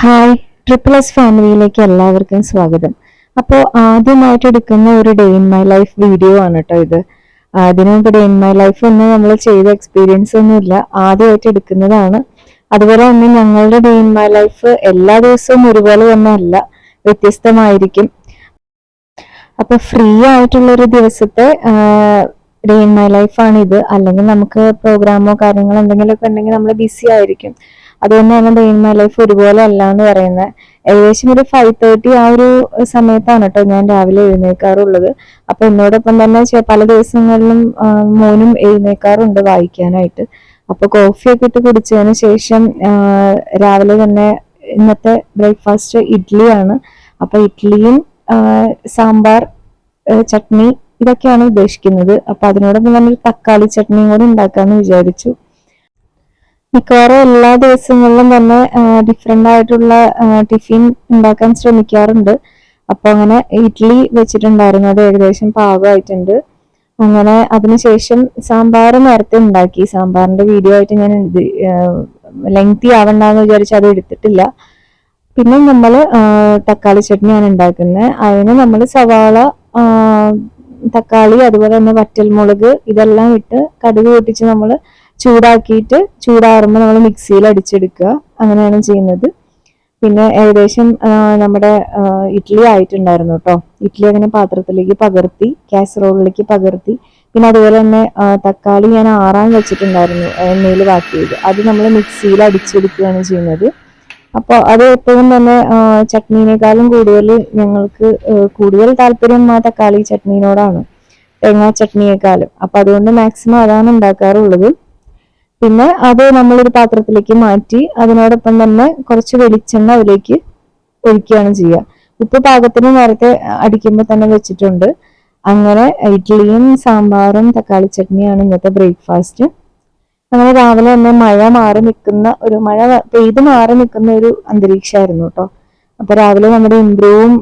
Hi triple S ഫാമിലിയിലേക്ക് എല്ലാവർക്കും സ്വാഗതം. അപ്പോൾ ആദ്യമായിട്ട് എടുക്കുന്ന ഒരു day in my life video ആണ് കേട്ടോ ഇത്. അതിനു മുമ്പ് ഡേ ഇൻ മൈ ലൈഫ് ഒന്നും നമ്മൾ ചെയ്ത എക്സ്പീരിയൻസ് ഒന്നുമില്ല ആദ്യമായിട്ട് എടുക്കുന്നതാണ്. അതുപോലെ തന്നെ ഞങ്ങളുടെ ഡേ ഇൻ മൈ ലൈഫ് എല്ലാ ദിവസവും ഒരുപോലെ തന്നെ അല്ല. വ്യത്യസ്തമായിരിക്കും. അപ്പൊ ഫ്രീ ആയിട്ടുള്ള ഒരു ദിവസത്തെ ഡേ ഇൻ മൈ ലൈഫാണിത് അല്ലെങ്കിൽ നമുക്ക് പ്രോഗ്രാമോ കാര്യങ്ങളോ എന്തെങ്കിലുമൊക്കെ ഉണ്ടെങ്കിൽ നമ്മൾ ബിസി ആയിരിക്കും. അതുകൊണ്ട് തന്നെ ഡേ ഇൻ മൈ ലൈഫ് ഒരുപോലെ അല്ല എന്ന് പറയുന്നത് ഏകദേശം ഒരു ഫൈവ് തേർട്ടി ആ ഒരു സമയത്താണ് കേട്ടോ ഞാൻ രാവിലെ എഴുന്നേൽക്കാറുള്ളത് അപ്പൊ എന്നോടൊപ്പം തന്നെ പല ദിവസങ്ങളിലും മോനും എഴുന്നേൽക്കാറുണ്ട് വായിക്കാനായിട്ട്. അപ്പൊ കോഫിയൊക്കെ ഇട്ട് കുടിച്ചതിന് ശേഷം രാവിലെ തന്നെ ഇന്നത്തെ ബ്രേക്ക്ഫാസ്റ്റ് ഇഡ്ഡലിയാണ് അപ്പൊ ഇഡ്ഡലിയും സാമ്പാർ ചട്നി ഇതൊക്കെയാണ് ഉദ്ദേശിക്കുന്നത്. അപ്പൊ അതിനോടൊപ്പം തന്നെ ഒരു തക്കാളി ചട്നിയും കൂടെ ഉണ്ടാക്കാന്ന് വിചാരിച്ചു. മിക്കവാറും എല്ലാ ദിവസങ്ങളിലും തന്നെ ഡിഫറെന്റ് ആയിട്ടുള്ള ടിഫിൻ ഉണ്ടാക്കാൻ ശ്രമിക്കാറുണ്ട്. അപ്പൊ അങ്ങനെ ഇഡ്ഡലി വെച്ചിട്ടുണ്ടായിരുന്നു. അത് ഏകദേശം പാകമായിട്ടുണ്ട്. അങ്ങനെ അതിനുശേഷം സാമ്പാർ നേരത്തെ ഉണ്ടാക്കി. സാമ്പാറിന്റെ വീഡിയോ ആയിട്ട് ഞാൻ ലെങ്തി ആവണ്ടെന്ന് വിചാരിച്ച് അത് എടുത്തിട്ടില്ല. പിന്നെ നമ്മൾ തക്കാളി ചട്നിയാണ് ഉണ്ടാക്കുന്നത് അതിന് നമ്മൾ സവാള തക്കാളി അതുപോലെ തന്നെ വറ്റൽമുളക് ഇതെല്ലാം ഇട്ട് കടുക് പൊട്ടിച്ച് നമ്മൾ ചൂടാക്കിയിട്ട് ചൂടാറുമ്പോൾ നമ്മൾ മിക്സിയിൽ അടിച്ചെടുക്കുക. അങ്ങനെയാണ് ചെയ്യുന്നത്. പിന്നെ ഏകദേശം നമ്മുടെ ഇഡ്ഡലി ആയിട്ടുണ്ടായിരുന്നു കേട്ടോ. ഇഡ്ഡലി അങ്ങനെ പാത്രത്തിലേക്ക് പകർത്തി കാസറോളിലേക്ക് പകർത്തി. പിന്നെ അതുപോലെ തന്നെ തക്കാളി ഞാൻ ആറാൻ വെച്ചിട്ടുണ്ടായിരുന്നു എണ്ണയിൽ വാക്കിയത് അത് നമ്മൾ മിക്സിയിൽ അടിച്ചെടുക്കുകയാണ് ചെയ്യുന്നത്. അപ്പോൾ അത് എപ്പോഴും തന്നെ ചട്നീനേക്കാളും കൂടുതൽ ഞങ്ങൾക്ക് കൂടുതൽ താല്പര്യം ആ തക്കാളി ചട്നീനോടാണ്. തേങ്ങാ ചട്നിയേക്കാളും. അപ്പൊ അതുകൊണ്ട് മാക്സിമം അതാണ് ഉണ്ടാക്കാറുള്ളത്. പിന്നെ അത് നമ്മളൊരു പാത്രത്തിലേക്ക് മാറ്റി അതിനോടൊപ്പം തന്നെ കുറച്ച് വെളിച്ചെണ്ണ അതിലേക്ക് ഒഴിക്കുകയാണ് ചെയ്യുക. ഉപ്പ് പാകത്തിന് നേരത്തെ അടിക്കുമ്പോൾ തന്നെ വെച്ചിട്ടുണ്ട്. അങ്ങനെ ഇഡ്ഡലിയും സാമ്പാറും തക്കാളി ചട്നിയാണ് ഇന്നത്തെ ബ്രേക്ക്ഫാസ്റ്റ്. അങ്ങനെ രാവിലെ തന്നെ മഴ മാറി നിൽക്കുന്ന ഒരു മഴ പെയ്ത് മാറി നിൽക്കുന്ന ഒരു അന്തരീക്ഷമായിരുന്നു കേട്ടോ. അപ്പൊ രാവിലെ നമ്മുടെ ഇമ്പ്രൂവും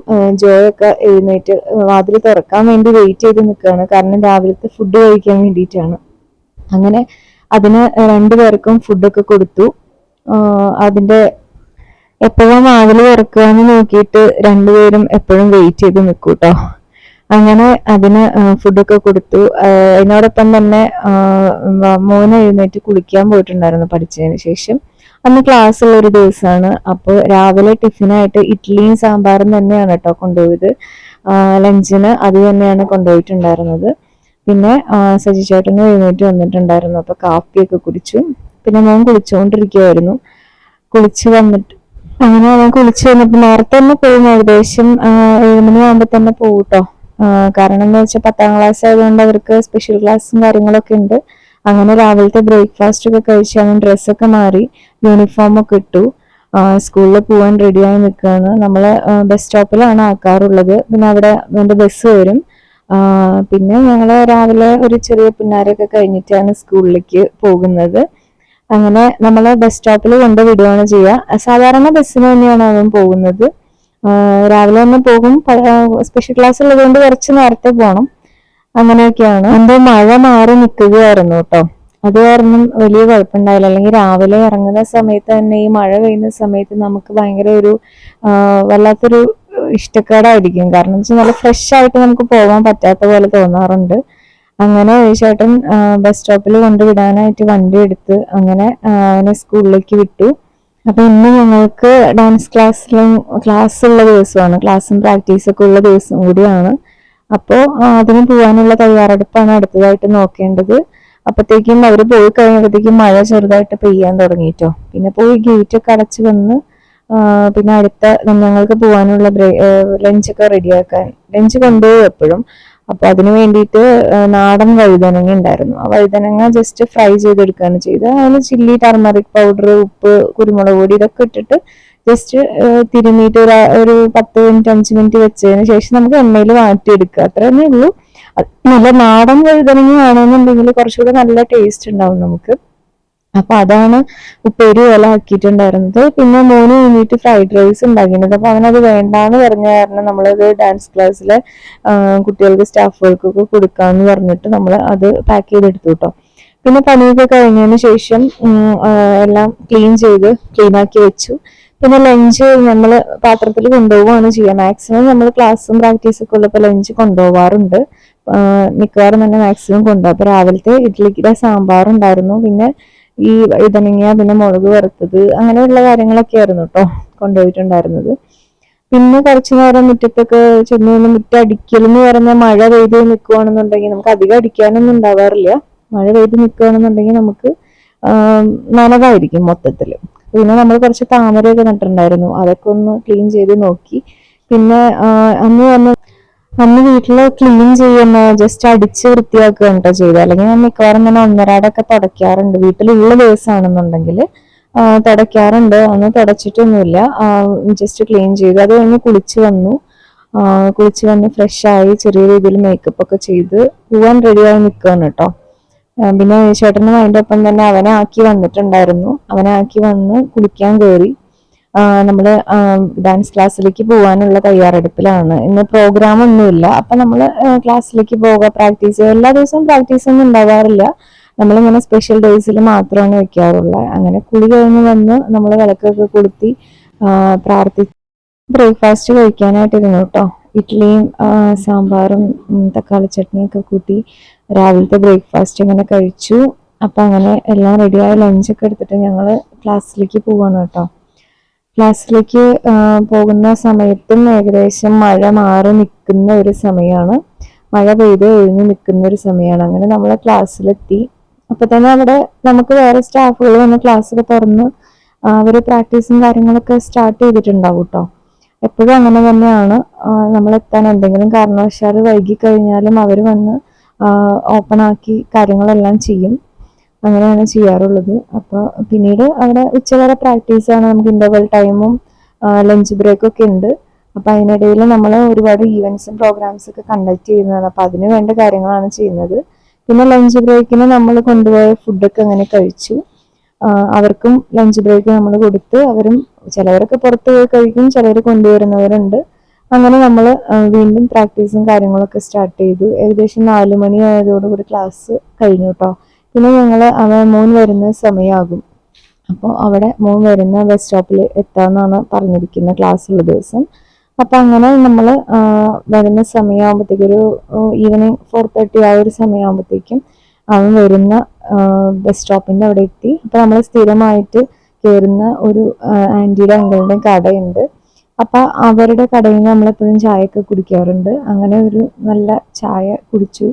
ജോയൊക്കെ എഴുന്നേറ്റ് വാതിൽ തുറക്കാൻ വേണ്ടി വെയിറ്റ് ചെയ്ത് നിൽക്കുകയാണ്. കാരണം രാവിലത്തെ ഫുഡ് കഴിക്കാൻ വേണ്ടിയിട്ടാണ്. അങ്ങനെ അതിന് രണ്ടുപേർക്കും ഫുഡൊക്കെ കൊടുത്തു. അതിന്റെ എപ്പോഴും വാതിൽ തുറക്കുകയെന്ന് നോക്കിയിട്ട് രണ്ടുപേരും എപ്പോഴും വെയിറ്റ് ചെയ്ത് നിൽക്കും കേട്ടോ അങ്ങനെ അതിന് ഫുഡൊക്കെ കൊടുത്തു. അതിനോടൊപ്പം തന്നെ മോന് എഴുന്നേറ്റ് കുളിക്കാൻ പോയിട്ടുണ്ടായിരുന്നു പഠിച്ചതിന് ശേഷം. അന്ന് ക്ലാസ് ഉള്ള ഒരു ദിവസമാണ് അപ്പോൾ രാവിലെ ടിഫിനായിട്ട് ഇഡ്ഡലിയും സാമ്പാറും തന്നെയാണ് കേട്ടോ കൊണ്ടുപോയത്. ലഞ്ചിന് അത് തന്നെയാണ് കൊണ്ടുപോയിട്ടുണ്ടായിരുന്നത്. പിന്നെ സജി ചേട്ടനും എഴുന്നേറ്റ് വന്നിട്ടുണ്ടായിരുന്നു. അപ്പൊ കാപ്പിയൊക്കെ കുടിച്ചു. പിന്നെ മോൻ കുളിച്ചുകൊണ്ടിരിക്കുവായിരുന്നു കുളിച്ച് വന്നിട്ട് അങ്ങനെ അവൻ കുളിച്ച് വന്നപ്പോ നേരത്തെ തന്നെ പോകും ഏകദേശം ഏഴുമണി ആകുമ്പോൾ തന്നെ പോകും കേട്ടോ കാരണം എന്ന് വെച്ചാൽ പത്താം ക്ലാസ് ആയതുകൊണ്ട് അവർക്ക് സ്പെഷ്യൽ ക്ലാസ്സും കാര്യങ്ങളൊക്കെ ഉണ്ട്. അങ്ങനെ രാവിലത്തെ ബ്രേക്ക്ഫാസ്റ്റ് ഒക്കെ കഴിച്ച് അവൻ ഡ്രസ്സൊക്കെ മാറി യൂണിഫോം ഒക്കെ ഇട്ടു. സ്കൂളിൽ പോകാൻ റെഡിയായി നിൽക്കുകയാണ് നമ്മൾ ബസ് സ്റ്റോപ്പിലാണ് ആക്കാറുള്ളത്. പിന്നെ അവിടെ എന്റെ ബസ് വരും. പിന്നെ ഞങ്ങൾ രാവിലെ ഒരു ചെറിയ പിന്നാരൊക്കെ കഴിഞ്ഞിട്ടാണ് സ്കൂളിലേക്ക് പോകുന്നത്. അങ്ങനെ നമ്മൾ ബസ് സ്റ്റോപ്പിൽ കൊണ്ട് വിടുകയാണ് ചെയ്യുക സാധാരണ ബസ്സിന് തന്നെയാണ് അവൻ പോകുന്നത്. രാവിലെ തന്നെ പോകും. സ്പെഷ്യൽ ക്ലാസ് ഉള്ളതുകൊണ്ട് കുറച്ച് നേരത്തെ പോകണം അങ്ങനെയൊക്കെയാണ്. എന്തോ മഴ മാറി നിൽക്കുകയായിരുന്നു കേട്ടോ. അത് കാരണം വലിയ കുഴപ്പമുണ്ടായില്ല. അല്ലെങ്കിൽ രാവിലെ ഇറങ്ങുന്ന സമയത്ത് തന്നെ ഈ മഴ പെയ്യുന്ന സമയത്ത് നമുക്ക് ഭയങ്കര ഒരു വല്ലാത്തൊരു ഇഷ്ടക്കേടായിരിക്കും. കാരണം വെച്ചാൽ നല്ല ഫ്രഷ് ആയിട്ട് നമുക്ക് പോകാൻ പറ്റാത്ത പോലെ തോന്നാറുണ്ട്. അങ്ങനെ ചേട്ടൻ ബസ് സ്റ്റോപ്പിൽ കൊണ്ടുവിടാനായിട്ട് വണ്ടി എടുത്ത് അങ്ങനെ അവനെ സ്കൂളിലേക്ക് വിട്ടു. അപ്പൊ ഇന്ന് ഞങ്ങൾക്ക് ഡാൻസ് ക്ലാസ്സിലും ക്ലാസ് ഉള്ള ദിവസമാണ്. ക്ലാസ്സും പ്രാക്ടീസും ഒക്കെ ഉള്ള ദിവസം കൂടിയാണ്. അപ്പോൾ അതിന് പോകാനുള്ള തയ്യാറെടുപ്പാണ് അടുത്തതായിട്ട് നോക്കേണ്ടത്. അപ്പത്തേക്കും അവർ പോയി കഴിഞ്ഞപ്പോഴത്തേക്കും മഴ ചെറുതായിട്ട് പെയ്യാൻ തുടങ്ങിയിട്ടോ പിന്നെ പോയി ഗേറ്റ് ഒക്കെ അടച്ചു വന്ന് പിന്നെ അടുത്ത ഞങ്ങൾക്ക് പോകാനുള്ള ലഞ്ച് ലഞ്ചൊക്കെ റെഡിയാക്കാൻ ലഞ്ച് കൊണ്ടുപോകും എപ്പോഴും. അപ്പൊ അതിന് വേണ്ടിയിട്ട് നാടൻ വഴുതനങ്ങ ഉണ്ടായിരുന്നു. ആ വഴുതനങ്ങ ജസ്റ്റ് ഫ്രൈ ചെയ്തെടുക്കുകയാണ് ചെയ്തത്. അതിന് ചില്ലി ടർമറിക് പൗഡർ ഉപ്പ് കുരുമുളക് പൊടി ഇതൊക്കെ ഇട്ടിട്ട് ജസ്റ്റ് തിരുമിയിട്ട് ഒരു ഒരു പത്ത് മിനിറ്റ് അഞ്ച് മിനിറ്റ് വെച്ചതിന് ശേഷം നമുക്ക് എണ്ണയിൽ മാറ്റിയെടുക്കുക. അത്ര തന്നെ ഉള്ളൂ നല്ല നാടൻ വഴുതനങ്ങ ആണെന്നുണ്ടെങ്കിൽ കുറച്ചുകൂടെ നല്ല ടേസ്റ്റ് ഉണ്ടാവും നമുക്ക്. അപ്പൊ അതാണ് ഉപ്പേരി പോലെ ആക്കിയിട്ടുണ്ടായിരുന്നത്. പിന്നെ മോന് വേണ്ടിയിട്ട് ഫ്രൈഡ് റൈസ് ഉണ്ടാക്കിയിരുന്നത് അപ്പൊ അവനത് വേണ്ടാന്ന് പറഞ്ഞ കാരണം നമ്മളത് ഡാൻസ് ക്ലാസ്സിലെ കുട്ടികൾക്ക് സ്റ്റാഫുകൾക്കൊക്കെ കൊടുക്കാന്ന് പറഞ്ഞിട്ട് നമ്മൾ അത് പാക്ക് ചെയ്തെടുത്തു കേട്ടോ പിന്നെ പണിയൊക്കെ കഴിഞ്ഞതിന് ശേഷം എല്ലാം ക്ലീൻ ചെയ്ത് ക്ലീൻ ആക്കി വെച്ചു. പിന്നെ ലഞ്ച് നമ്മൾ പാത്രത്തിൽ കൊണ്ടുപോവുകയാണ് ചെയ്യുക. മാക്സിമം നമ്മൾ ക്ലാസ്സും പ്രാക്ടീസും ഒക്കെ ഉള്ളപ്പോൾ ലഞ്ച് കൊണ്ടുപോവാറുണ്ട്. മിക്കവാറും തന്നെ മാക്സിമം കൊണ്ടുപോകും. അപ്പൊ രാവിലത്തെ സാമ്പാർ ഉണ്ടായിരുന്നു പിന്നെ ഈ വഴുതനങ്ങ പിന്നെ മുളക് വറുത്തത് അങ്ങനെയുള്ള കാര്യങ്ങളൊക്കെ ആയിരുന്നു കേട്ടോ കൊണ്ടുപോയിട്ടുണ്ടായിരുന്നത്. പിന്നെ കുറച്ചു നേരം മുറ്റത്തൊക്കെ ചെന്ന് നിന്ന് മുറ്റം അടിക്കൽ എന്ന് പറഞ്ഞാൽ മഴ പെയ്ത് നിൽക്കുകയാണെന്നുണ്ടെങ്കിൽ നമുക്ക് അധികം അടിക്കാനൊന്നും ഉണ്ടാവാറില്ല. മഴ പെയ്ത് നിൽക്കുകയാണെന്നുണ്ടെങ്കിൽ നമുക്ക് നനവായിരിക്കും മൊത്തത്തിൽ. പിന്നെ നമ്മൾ കുറച്ച് താമരയൊക്കെ നട്ടിട്ടുണ്ടായിരുന്നു. അതൊക്കെ ഒന്ന് ക്ലീൻ ചെയ്ത് നോക്കി. പിന്നെ അന്ന് വന്ന് അന്ന് വീട്ടിൽ ക്ലീൻ ചെയ്യുന്ന ജസ്റ്റ് അടിച്ച് വൃത്തിയാക്കുക കേട്ടോ ചെയ്തത് അല്ലെങ്കിൽ ഞാൻ മിക്കവാറും തന്നെ ഒന്നരാടൊക്കെ തുടയ്ക്കാറുണ്ട്. വീട്ടിലുള്ള ദിവസമാണെന്നുണ്ടെങ്കിൽ തുടയ്ക്കാറുണ്ട്. അന്ന് തുടച്ചിട്ടൊന്നുമില്ല. ജസ്റ്റ് ക്ലീൻ ചെയ്തു. അത് കഴിഞ്ഞ് കുളിച്ച് വന്നു. കുളിച്ച് വന്ന് ഫ്രഷ് ആയി ചെറിയ രീതിയിൽ മേക്കപ്പ് ഒക്കെ ചെയ്ത് പോവാൻ റെഡിയായി നിൽക്കുകയാണ് കേട്ടോ. പിന്നെ ചേട്ടനും അതിന്റെ ഒപ്പം തന്നെ അവനെ ആക്കി വന്നിട്ടുണ്ടായിരുന്നു. അവനെ ആക്കി വന്ന് കുളിക്കാൻ കയറി. നമ്മൾ ഡാൻസ് ക്ലാസ്സിലേക്ക് പോകാനുള്ള തയ്യാറെടുപ്പിലാണ്. ഇന്ന് പ്രോഗ്രാം ഒന്നുമില്ല. അപ്പൊ നമ്മൾ ക്ലാസ്സിലേക്ക് പോവുക പ്രാക്ടീസ് എല്ലാ ദിവസവും പ്രാക്ടീസ് ഒന്നും ഉണ്ടാവാറില്ല. നമ്മളിങ്ങനെ സ്പെഷ്യൽ ഡേയ്സിൽ മാത്രമാണ് വെക്കാറുള്ളത് അങ്ങനെ കുളി കഴിഞ്ഞ് വന്ന് നമ്മൾ വിളക്കൊക്കെ കൊളുത്തി പ്രാർത്ഥി ബ്രേക്ക്ഫാസ്റ്റ് കഴിക്കാനായിട്ടിരുന്നു കേട്ടോ ഇഡ്ഡലിയും സാമ്പാറും തക്കാളി ചട്നിയൊക്കെ കൂട്ടി രാവിലത്തെ ബ്രേക്ക്ഫാസ്റ്റ് ഇങ്ങനെ കഴിച്ചു. അപ്പം അങ്ങനെ എല്ലാം റെഡിയായ ലഞ്ചൊക്കെ എടുത്തിട്ട് ഞങ്ങൾ ക്ലാസ്സിലേക്ക് പോവാണ് കേട്ടോ ക്ലാസ്സിലേക്ക് പോകുന്ന സമയത്തും ഏകദേശം മഴ മാറി നിൽക്കുന്ന ഒരു സമയമാണ്. മഴ പെയ്ത് ഒഴിഞ്ഞു നിൽക്കുന്ന ഒരു സമയമാണ്. അങ്ങനെ നമ്മൾ ക്ലാസ്സിലെത്തി. അപ്പൊ തന്നെ അവിടെ നമുക്ക് വേറെ സ്റ്റാഫുകൾ വന്ന് ക്ലാസ്സൊക്കെ തുറന്ന് അവർ പ്രാക്ടീസും കാര്യങ്ങളൊക്കെ സ്റ്റാർട്ട് ചെയ്തിട്ടുണ്ടാവും കേട്ടോ. എപ്പോഴും അങ്ങനെ തന്നെയാണ്. നമ്മൾ എത്താൻ എന്തെങ്കിലും കാരണവശാൽ വൈകി കഴിഞ്ഞാലും അവർ വന്ന് ഓപ്പൺ ആക്കി കാര്യങ്ങളെല്ലാം ചെയ്യും. അങ്ങനെയാണ് ചെയ്യാറുള്ളത്. അപ്പോൾ പിന്നീട് അവിടെ ഉച്ചവരെ ആണ്. നമുക്ക് ഇന്റർവൽ ടൈമും ലഞ്ച് ബ്രേക്കും ഒക്കെ ഉണ്ട്. അപ്പൊ അതിനിടയിൽ നമ്മൾ ഒരുപാട് ഈവൻസും പ്രോഗ്രാംസ് ഒക്കെ കണ്ടക്ട് ചെയ്യുന്നതാണ്. അപ്പൊ അതിന് വേണ്ട കാര്യങ്ങളാണ് ചെയ്യുന്നത്. പിന്നെ ലഞ്ച് ബ്രേക്കിന് നമ്മൾ കൊണ്ടുപോയ ഫുഡൊക്കെ അങ്ങനെ കഴിച്ചു. അവർക്കും ലഞ്ച് ബ്രേക്ക് നമ്മൾ കൊടുത്ത് അവരും ചിലവരൊക്കെ പുറത്ത് പോയി കഴിക്കും ചിലർ കൊണ്ടുവരുന്നവരുണ്ട്. അങ്ങനെ നമ്മൾ വീണ്ടും പ്രാക്ടീസും കാര്യങ്ങളൊക്കെ സ്റ്റാർട്ട് ചെയ്തു. ഏകദേശം നാല് മണി ആയതോടുകൂടി ക്ലാസ് കഴിഞ്ഞു കേട്ടോ പിന്നെ ഞങ്ങൾ അവൻ മോൻ വരുന്ന സമയമാകും അപ്പോൾ അവിടെ മോൻ വരുന്ന ബസ് സ്റ്റോപ്പിൽ എത്താമെന്നാണ് പറഞ്ഞിരിക്കുന്നത് ക്ലാസ് ഉള്ള ദിവസം. അപ്പോൾ അങ്ങനെ നമ്മൾ വരുന്ന സമയമാകുമ്പോഴത്തേക്കും ഒരു ഈവനിങ് ഫോർ തേർട്ടി ആ ഒരു സമയമാകുമ്പോഴത്തേക്കും അവൻ വരുന്ന ബസ് സ്റ്റോപ്പിന്റെ അവിടെ എത്തി. അപ്പോൾ നമ്മൾ സ്ഥിരമായിട്ട് കയറുന്ന ഒരു ആന്റിയുടെ അങ്കിളുടെ കടയുണ്ട്. അപ്പം അവരുടെ കടയിൽ നിന്ന് നമ്മളെപ്പോഴും ചായയൊക്കെ കുടിക്കാറുണ്ട്. അങ്ങനെ ഒരു നല്ല ചായ കുടിച്ചു.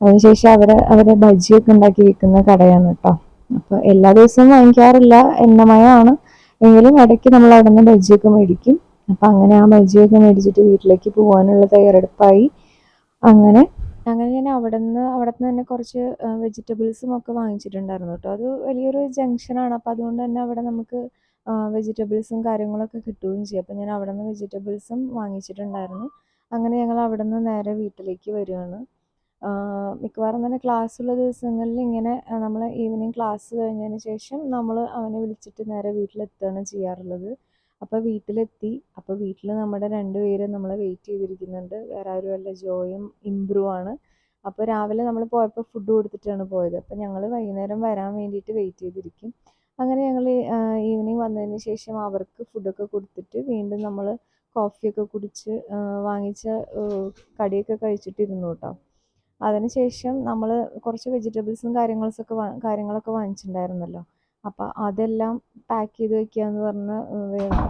അതിനുശേഷം അവരെ അവരെ ബജിയൊക്കെ ഉണ്ടാക്കി വിൽക്കുന്ന കടയാണ് കേട്ടോ. അപ്പോൾ എല്ലാ ദിവസവും വാങ്ങിക്കാറില്ല എണ്ണമയമാണ് എങ്കിലും ഇടയ്ക്ക് നമ്മൾ അവിടെ നിന്ന് ബജിയൊക്കെ മേടിക്കും. അപ്പം അങ്ങനെ ആ ബജിയൊക്കെ മേടിച്ചിട്ട് വീട്ടിലേക്ക് പോകാനുള്ള തയ്യാറെടുപ്പായി. അങ്ങനെ അങ്ങനെ ഞാൻ അവിടെ നിന്ന് അവിടെ നിന്ന് തന്നെ കുറച്ച് വെജിറ്റബിൾസും ഒക്കെ വാങ്ങിച്ചിട്ടുണ്ടായിരുന്നു കേട്ടോ. അത് വലിയൊരു ജംഗ്ഷനാണ് അപ്പോൾ അതുകൊണ്ട് തന്നെ അവിടെ നമുക്ക് വെജിറ്റബിൾസും കാര്യങ്ങളൊക്കെ കിട്ടുകയും ചെയ്യും. അപ്പോൾ ഞാൻ അവിടെ നിന്ന് വെജിറ്റബിൾസും വാങ്ങിച്ചിട്ടുണ്ടായിരുന്നു. അങ്ങനെ ഞങ്ങൾ അവിടെ നിന്ന് നേരെ വീട്ടിലേക്ക് വരികയാണ്. മിക്കവാറും തന്നെ ക്ലാസ് ഉള്ള ദിവസങ്ങളിൽ ഇങ്ങനെ നമ്മൾ ഈവനിങ് ക്ലാസ് കഴിഞ്ഞതിന് ശേഷം നമ്മൾ അവനെ വിളിച്ചിട്ട് നേരെ വീട്ടിലെത്തുകയാണ് ചെയ്യാറുള്ളത്. അപ്പോൾ വീട്ടിലെത്തി. അപ്പോൾ വീട്ടിൽ നമ്മുടെ രണ്ടുപേരും നമ്മളെ വെയിറ്റ് ചെയ്തിരിക്കുന്നുണ്ട്. വേറെ അല്ല. ജോയും ഇമ്പ്രൂവ് ആണ്. അപ്പോൾ രാവിലെ നമ്മൾ പോയപ്പോൾ ഫുഡ് കൊടുത്തിട്ടാണ് പോയത്. അപ്പോൾ ഞങ്ങൾ വൈകുന്നേരം വരാൻ വേണ്ടിയിട്ട് വെയിറ്റ് ചെയ്തിരിക്കും. അങ്ങനെ ഞങ്ങൾ ഈവനിങ് വന്നതിന് ശേഷം അവർക്ക് ഫുഡൊക്കെ കൊടുത്തിട്ട് വീണ്ടും നമ്മൾ കോഫിയൊക്കെ കുടിച്ച് വാങ്ങിച്ച കടിയൊക്കെ കഴിച്ചിട്ടിരുന്നു കേട്ടോ. അതിനുശേഷം നമ്മൾ കുറച്ച് വെജിറ്റബിൾസും കാര്യങ്ങളൊക്കെ കാര്യങ്ങളൊക്കെ വാങ്ങിച്ചിട്ടുണ്ടായിരുന്നല്ലോ. അപ്പോൾ അതെല്ലാം പാക്ക് ചെയ്ത് വെക്കാന്ന് പറഞ്ഞ്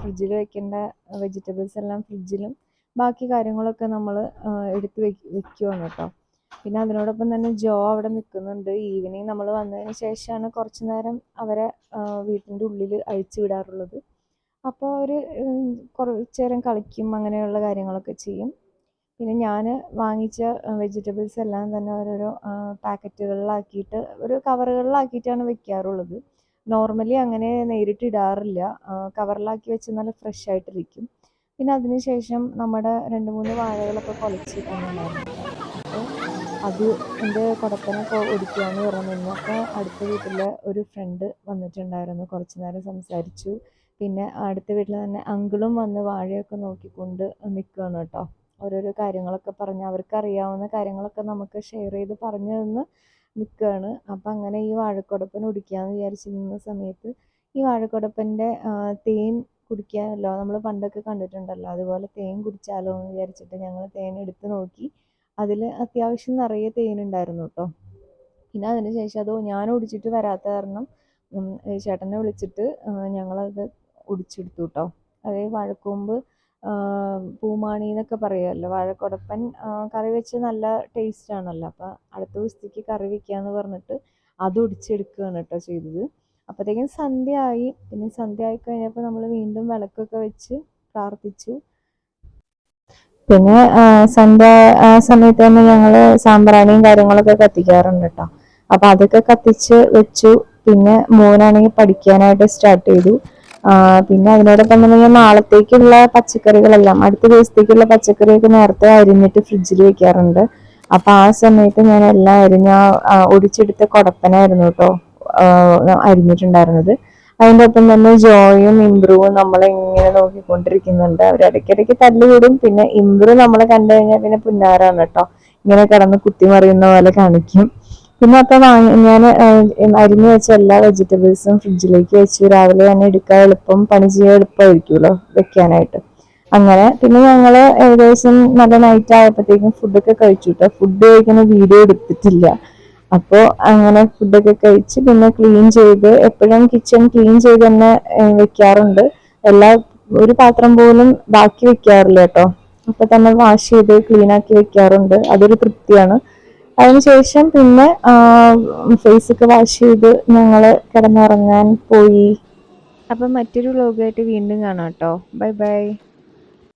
ഫ്രിഡ്ജിൽ വെക്കേണ്ട വെജിറ്റബിൾസ് എല്ലാം ഫ്രിഡ്ജിലും ബാക്കി കാര്യങ്ങളൊക്കെ നമ്മൾ എടുത്ത് വെക്കുവാണ് കേട്ടോ. പിന്നെ അതിനോടൊപ്പം തന്നെ ജോ അവിടെ നിൽക്കുന്നുണ്ട് ഈവനിങ് നമ്മൾ വന്നതിന് ശേഷമാണ് കുറച്ച് നേരം അവരെ വീട്ടിന്റെ ഉള്ളിൽ അഴിച്ചു വിടാറുള്ളത്. അപ്പോൾ അവർ കുറച്ച് നേരം കളിക്കും അങ്ങനെയുള്ള കാര്യങ്ങളൊക്കെ ചെയ്യും. പിന്നെ ഞാൻ വാങ്ങിച്ച വെജിറ്റബിൾസ് എല്ലാം തന്നെ ഓരോരോ പാക്കറ്റുകളിലാക്കിയിട്ട് ഒരു കവറുകളിലാക്കിയിട്ടാണ് വെക്കാറുള്ളത്. നോർമലി അങ്ങനെ നേരിട്ട് ഇടാറില്ല. കവറിലാക്കി വെച്ച് നല്ല ഫ്രഷ് ആയിട്ടിരിക്കും. പിന്നെ അതിനുശേഷം നമ്മുടെ രണ്ട് മൂന്ന് വാഴകളൊക്കെ കുളച്ച് അപ്പോൾ അത് എന്റെ കുടപ്പനൊക്കെ ഒടിക്കുകയെന്ന് പറഞ്ഞു അപ്പോൾ അടുത്ത വീട്ടിലെ ഒരു ഫ്രണ്ട് വന്നിട്ടുണ്ടായിരുന്നു. കുറച്ച് നേരം സംസാരിച്ചു. പിന്നെ അടുത്ത വീട്ടിൽ തന്നെ അങ്കിളും വന്ന് വാഴയൊക്കെ നോക്കിക്കൊണ്ട് നിൽക്കുകയാണ് കേട്ടോ. ഓരോരോ കാര്യങ്ങളൊക്കെ പറഞ്ഞ് അവർക്ക് അറിയാവുന്ന കാര്യങ്ങളൊക്കെ നമുക്ക് ഷെയർ ചെയ്ത് പറഞ്ഞു തന്ന് നിൽക്കുകയാണ് അപ്പം അങ്ങനെ ഈ വാഴക്കുടപ്പൻ കുടിക്കാമെന്ന് വിചാരിച്ച് നിന്ന സമയത്ത് ഈ വാഴക്കുടപ്പന്റെ തേൻ കുടിക്കാമല്ലോ നമ്മൾ പണ്ടൊക്കെ കണ്ടിട്ടുണ്ടല്ലോ. അതുപോലെ തേൻ കുടിച്ചാലോ എന്ന് വിചാരിച്ചിട്ട് ഞങ്ങൾ തേൻ എടുത്ത് നോക്കി. അതിൽ അത്യാവശ്യം നിറയെ തേനുണ്ടായിരുന്നു കേട്ടോ പിന്നെ അതിന് ശേഷം അത് ഞാൻ ഒടിച്ചിട്ട് വരാത്ത കാരണം ചേട്ടനെ വിളിച്ചിട്ട് ഞങ്ങളത് ഒടിച്ചെടുത്തു കേട്ടോ അതേ വാഴക്കൂമ്പ് പൂമാണി എന്നൊക്കെ പറയുമല്ലോ വാഴക്കുടപ്പൻ കറി വെച്ച് നല്ല ടേസ്റ്റ് ആണല്ലോ. അപ്പം അടുത്ത ദിവസത്തേക്ക് കറി വെക്കാന്ന് പറഞ്ഞിട്ട് അത് ഒടിച്ചെടുക്കുകയാണ് കേട്ടോ ചെയ്തത്. അപ്പോഴത്തേക്കും സന്ധ്യ ആയി പിന്നെ സന്ധ്യ ആയി കഴിഞ്ഞപ്പോൾ നമ്മൾ വീണ്ടും വിളക്കൊക്കെ വെച്ച് പ്രാർത്ഥിച്ചു. പിന്നെ സന്ധ്യ സമയത്ത് തന്നെ ഞങ്ങൾ സാമ്പ്രാണിയും കാര്യങ്ങളൊക്കെ കത്തിക്കാറുണ്ട് കേട്ടോ. അപ്പം അതൊക്കെ കത്തിച്ച് വെച്ചു. പിന്നെ മോനാണെങ്കിൽ പഠിക്കാനായിട്ട് സ്റ്റാർട്ട് ചെയ്തു. പിന്നെ അതിനോടൊപ്പം തന്നെ നാളത്തേക്കുള്ള പച്ചക്കറികളെല്ലാം അടുത്ത ദിവസത്തേക്കുള്ള പച്ചക്കറിയൊക്കെ നേരത്തെ അരിഞ്ഞിട്ട് ഫ്രിഡ്ജിൽ വെക്കാറുണ്ട്. അപ്പൊ ആ സമയത്ത് ഞാൻ എല്ലാം അരിഞ്ഞ ഒടിച്ചെടുത്ത കൊടപ്പനായിരുന്നു കേട്ടോ അരിഞ്ഞിട്ടുണ്ടായിരുന്നത്. അതിന്റെ ഒപ്പം തന്നെ ജോയും ഇംബ്രുവും നമ്മളെ ഇങ്ങനെ നോക്കിക്കൊണ്ടിരിക്കുന്നുണ്ട്. അവർ ഇടയ്ക്കിടയ്ക്ക് തല്ലുകൂടും പിന്നെ ഇംബ്രു നമ്മളെ കണ്ടു കഴിഞ്ഞാൽ പിന്നെ പുന്നാരാണ് കേട്ടോ ഇങ്ങനെ കിടന്ന് കുത്തിമറിയുന്ന പോലെ കാണിക്കും. പിന്നെ അപ്പം ഞാൻ അരിഞ്ഞു വെച്ച എല്ലാ വെജിറ്റബിൾസും ഫ്രിഡ്ജിലേക്ക് വെച്ചു രാവിലെ തന്നെ എടുക്കാൻ എളുപ്പം പണി ചെയ്യാൻ എളുപ്പമായിരിക്കുമല്ലോ വെക്കാനായിട്ട്. അങ്ങനെ പിന്നെ ഞങ്ങൾ ഏകദേശം നല്ല നൈറ്റ് ആയപ്പോഴത്തേക്കും ഫുഡൊക്കെ കഴിച്ചു കേട്ടോ ഫുഡ് കഴിക്കുന്ന വീഡിയോ എടുത്തിട്ടില്ല. അപ്പോൾ അങ്ങനെ ഫുഡൊക്കെ കഴിച്ച് പിന്നെ ക്ലീൻ ചെയ്ത് എപ്പോഴും കിച്ചൺ ക്ലീൻ ചെയ്ത് തന്നെ വെക്കാറുണ്ട്. എല്ലാ ഒരു പാത്രം പോലും ബാക്കി വെക്കാറില്ല കേട്ടോ അപ്പൊ തന്നെ വാഷ് ചെയ്ത് ക്ലീൻ ആക്കി വെക്കാറുണ്ട്. അതൊരു തൃപ്തിയാണ്. അതിനുശേഷം പിന്നെ ഫേസ് ഒക്കെ വാഷ് ചെയ്ത് ഞങ്ങൾ കിടന്നുറങ്ങാൻ പോയി. അപ്പം മറ്റൊരു വ്ലോഗായിട്ട് വീണ്ടും കാണാം കേട്ടോ ബൈ ബൈ